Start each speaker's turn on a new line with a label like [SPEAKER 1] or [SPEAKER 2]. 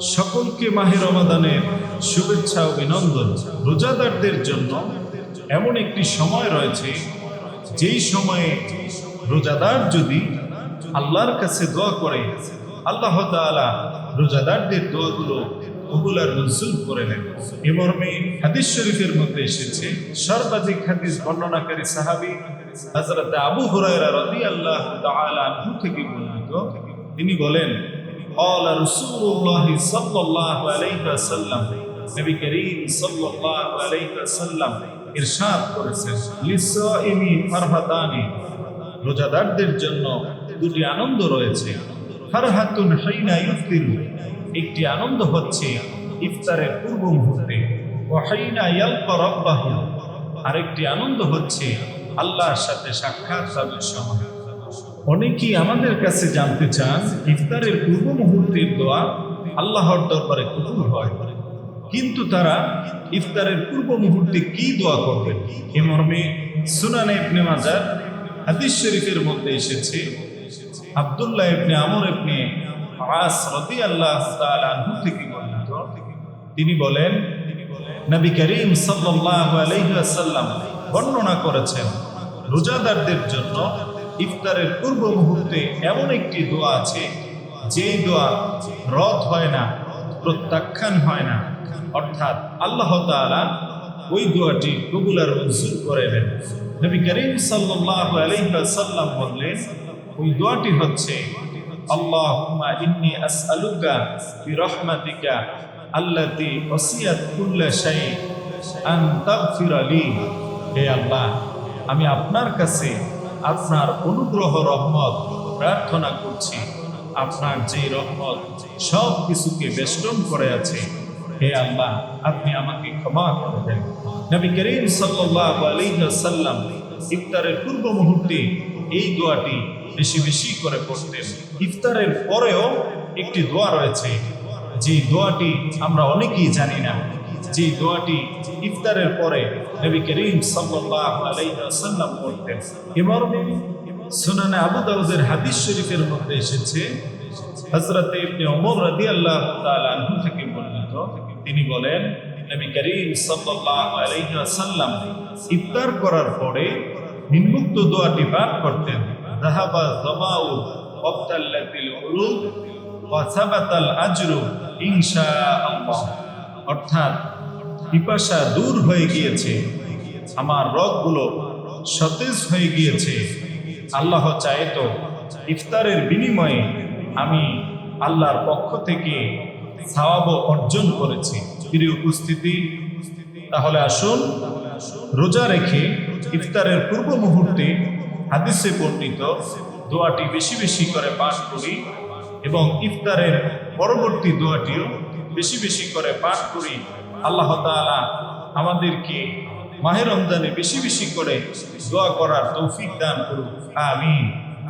[SPEAKER 1] সকলকে মাহে রমাদানের শুভেচ্ছা অভিনন্দন। রোজাদারদের জন্য এমন একটি সময় রয়েছে, যেই সময়ে রোজাদার যদি আল্লাহর কাছে দোয়া করে, আল্লাহ তাআলা রোজাদারদের দোয়াগুলো কবুল আর মঞ্জুর করে নেন। এ মর্মে হাদিস শরীফের মধ্যে এসেছে, সর্বাধিক হাদিস বর্ণনাকারী সাহাবী হযরত আবু হুরায়রা রাদিয়াল্লাহু তাআলা আনহু থেকে বর্ণিত। তিনি বলেন قال رسول الله صلى الله عليه وسلم নবী করিম সাল্লাল্লাহু আলাইহি ওয়াসাল্লাম ইরশাদ করেছেন লিসাইমি ফারহাতানি রোজাদারদের জন্য দুটি আনন্দ রয়েছে ফারহাতুন হাইনা ইফতিরু একটি আনন্দ হচ্ছে ইফতারের পূর্ব মুহূর্তে ও হাইনা ইয়ালকা রাব্বাহু আরেকটি আনন্দ হচ্ছে আল্লাহর সাথে সাক্ষাৎ লাভের সময় অনেকেই আমাদের কাছে জানতে চান, ইফতারের পূর্ব মুহূর্তের দোয়া আল্লাহর দরবারে কবুল হয়। কিন্তু তারা ইফতারের পূর্ব মুহূর্তে কি দোয়া করবে? এ মর্মে সুনানে ইবনে মাজার হাদিস শরীফের মধ্যে এসেছে, আব্দুল্লাহ ইবনে আমর ইবনে আস রাদিয়াল্লাহু তাআলা আনহু থেকে বর্ণিত। তিনি বলেন, নবী করিম সাল্লাল্লাহু আলাইহি ওয়াসাল্লাম বর্ণনা করেছেন, রোজাদারদের জন্য ইফতারের পূর্ব মুহূর্তে এমন একটি দোয়া আছে, যেই দোয়া রদ হয় না, প্রত্যাখ্যান হয় না। অর্থাৎ আল্লাহ তাআলা ওই দোয়াটি কবুল আর মঞ্জুর করে নেন। নবী করিম সাল্লাল্লাহু আলাইহি ওয়াসাল্লাম বললেন, ওই দোয়াটি হচ্ছে, আল্লাহুম্মা ইন্নী আসআলুকা বিরহমাতিকা আল্লাতী ওয়াসিয়াত কুল্লা শাই আন তাগফিরা লি। হে আল্লাহ, আমি আপনার কাছে আপনার অনুগ্রহ রহমত প্রার্থনা করছি। আপনার যে রহমত, সব কিছুকে বেষ্টন করে আছে। হে আল্লাহ, আপনি আমাকে ক্ষমা করে দেন। নবী করিম সাল্লাল্লাহু আলাইহি ওয়াসাল্লাম ইফতারের পূর্ব মুহূর্তে এই দোয়াটি বেশি বেশি করে পড়তেন। ইফতারের পরেও একটি দোয়া রয়েছে। যে দোয়াটি আমরা অনেকেই জানি না। যে দোয়াটি ইফতারের পরে নবী করিম সাল্লাল্লাহু আলাইহি ওয়াসাল্লাম পড়তেন এবার সুনানে আবু দাউদের হাদিস শরীফের মধ্যে এসেছে, হযরত ইবনে ওমর রাদিয়াল্লাহু তাআলা আনহু থেকে বর্ণিত। তিনি বলেন, নবী করিম সাল্লাল্লাহু আলাইহি ওয়াসাল্লাম ইফতার করার পরে নিম্নোক্ত দোয়াটি পাঠ করতেন, যাহাবা যামাউ ওয়াবতাল্লাতিল উরুব ওয়া সাবাতাল আজরু ইনশাআল্লাহ। অর্থাৎ পিপাসা দূর হয়ে গিয়েছে। আমার রগগুলো সতেজ হয়ে গিয়েছে। আল্লাহ চায় তো ইফতারের বিনিময়ে আমি আল্লাহর পক্ষ থেকে সাওয়াব অর্জন করেছি। প্রিয় উপস্থিতি, তাহলে আসুন রোজা রেখে ইফতারের পূর্ব মুহূর্তে হাদিসে বর্ণিত দোয়াটি বেশি বেশি করে পাঠ করি এবং ইফতারের পরবর্তী দোয়াটিও বেশি বেশি করে পাঠ করি। আল্লাহ তালা আমাদেরকে মাহের রমজানে বেশি বেশি করে দোয়া করার তৌফিক দান করুন আমিন।